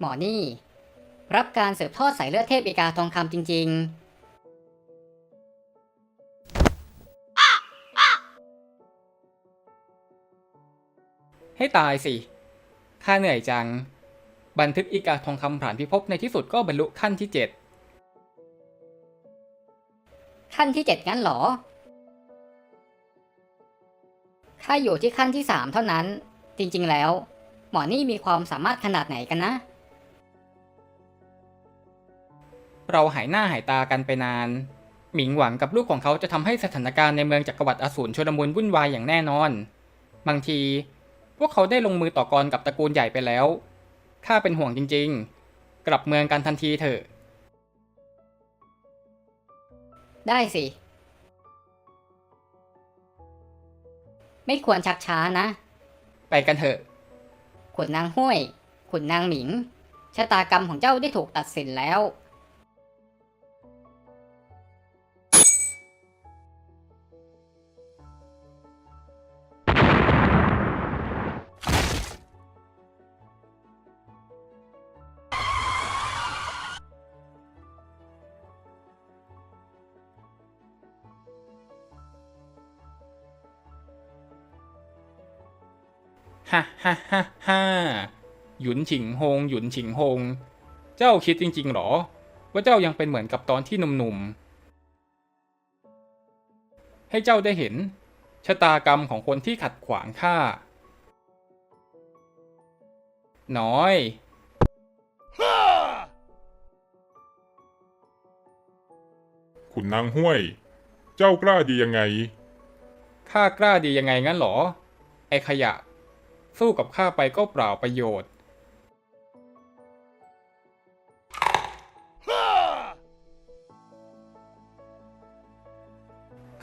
หมอนี่ รับการสืบทอดสายเลือดเทพอีกาทองคำจริงให้ตายสิ ข้าเหนื่อยจัง บันทึกอีกาทองคำผ่านพิภพในที่สุดก็บรรลุขั้นที่เจ็ดๆขั้นที่เจ็ดงั้นเหรอ ข้าอยู่ที่ขั้นที่สามเท่านั้น จริงๆแล้ว หมอนี่มีความสามารถขนาดไหนกันนะ เราหายหน้าหายตากันไปนาน หมิงหวังกับลูกของเขาจะทำให้สถานการณ์ในเมืองจักรวรรดิอสูรชลมุนวุ่นวายอย่างแน่นอน บางที พวกเขาได้ลงมือต่อกรกับตระกูลใหญ่ไปแล้ว ข้าเป็นห่วงจริง ๆ กลับเมืองกันทันทีเถอะ ได้สิ ไม่ควรชักช้านะ ไปกันเถอะ ขุนนางห้วย ขุนนางหมิงชะตากรรมของเจ้าได้ถูกตัดสินแล้ว ฮ่าฮ่าฮ่าฮ่าหยุนฉิงฮงหยุนฉิงฮง เจ้าคิดจริงๆหรอ ว่าเจ้ายังเป็นเหมือนกับตอนที่หนุ่มๆ ให้เจ้าได้เห็น ชะตากรรมของคนที่ขัดขวางข้า น้อย ขุนนางห้วย เจ้ากล้าดียังไง ข้ากล้าดียังไงงั้นหรอ ไอขยะ สู้กับข้าไปก็เปล่าประโยชน์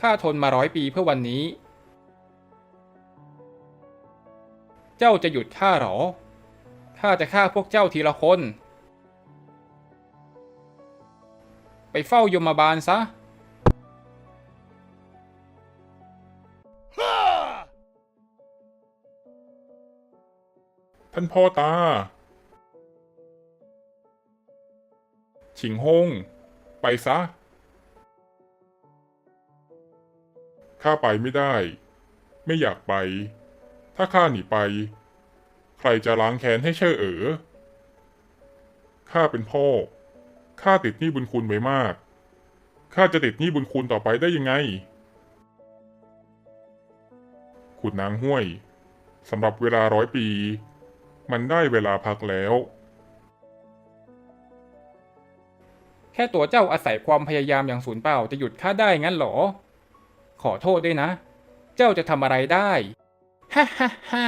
ข้าทนมาร้อยปีเพื่อวันนี้ เจ้าจะหยุดข้าหรอ ข้าจะฆ่าพวกเจ้าทีละคน ไปเฝ้ายมบาลซะ ท่านพ่อตาฉิงฮง ไปซะ ข้าไปไม่ได้ ไม่อยากไป ถ้าข้าหนีไป ใครจะล้างแค้นให้เช่อเอ๋อ ข้าเป็นพ่อ ข้าติดหนี้บุญคุณไว้มาก ข้าจะติดหนี้บุญคุณต่อไปได้ยังไง ขุดนางห้วยสำหรับเวลาร้อยปี มันได้เวลาพักแล้ว แค่ตัวเจ้าอาศัยความพยายามอย่างสูญเปล่าจะหยุดข้าได้งั้นหรอ ขอโทษด้วยนะ เจ้าจะทำอะไรได้ ฮ่าฮ่าฮ่า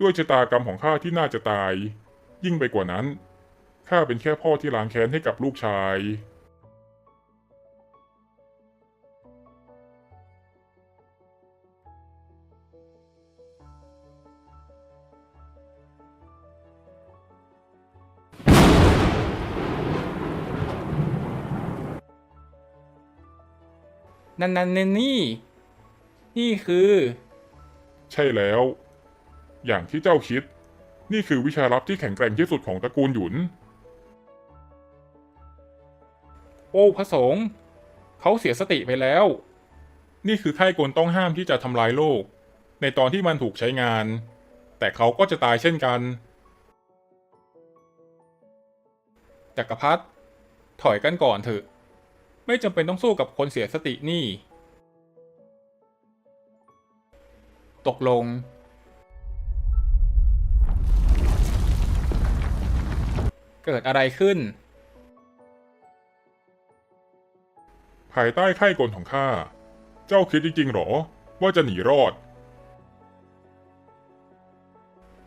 ด้วยชะตากรรมของข้าที่น่าจะตาย ยิ่งไปกว่านั้นข้าเป็นแค่พ่อที่ล้างแค้นให้กับลูกชาย นันนันเนนี่ นี่คือ ใช่แล้ว อย่างที่เจ้าคิด นี่คือวิชาลับที่แข็งแกร่งที่สุดของตระกูลหยุน โอ้พระสงฆ์เขาเสียสติไปแล้ว นี่คือค่ายกลต้องห้ามที่จะทำลายโลก ในตอนที่มันถูกใช้งาน แต่เขาก็จะตายเช่นกัน จักรพรรดิถอยกันก่อนเถอะ ไม่จำเป็นต้องสู้กับคนเสียสตินี่ ตกลง เกิดอะไรขึ้น ภายใต้ค่ายกลของข้า เจ้าคิดจริงๆหรอ ว่าจะหนีรอด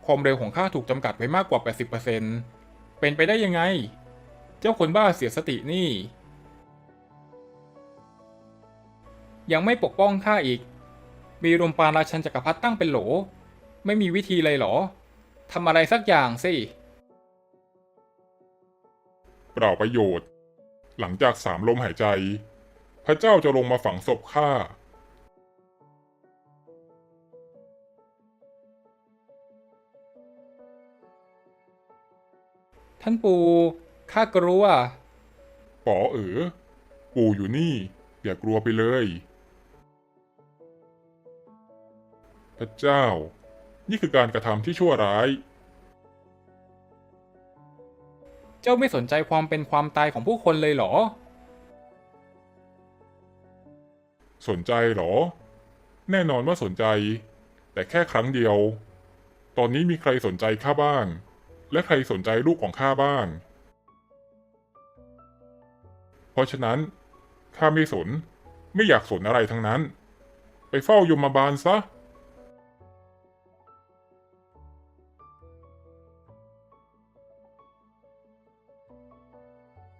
ความเร็วของข้าถูกจำกัดไว้มากกว่า 80%เป็นไปได้ยังไง เจ้าคนบ้าเสียสตินี่ ยังไม่ปกป้องข้าอีก มีรมปาราชันจักรพรรดิตั้งเป็นโหล ไม่มีวิธีเลยหรอทำอะไรสักอย่างสิ เปล่าประโยชน์ หลังจากสามลมหายใจ พระเจ้าจะลงมาฝังศพข้า ท่านปู่ข้ากลัว ป๋อเอ๋อปู่อยู่นี่ อย่ากลัวไปเลย พระเจ้า นี่คือการกระทำที่ชั่วร้าย เจ้าไม่สนใจความเป็นความตายของผู้คนเลยเหรอ สนใจเหรอ แน่นอนว่าสนใจ แต่แค่ครั้งเดียว ตอนนี้มีใครสนใจข้าบ้าง และใครสนใจลูกของข้าบ้าง เพราะฉะนั้นข้าไม่สน ไม่อยากสนอะไรทั้งนั้น ไปเฝ้ายมบาลซะ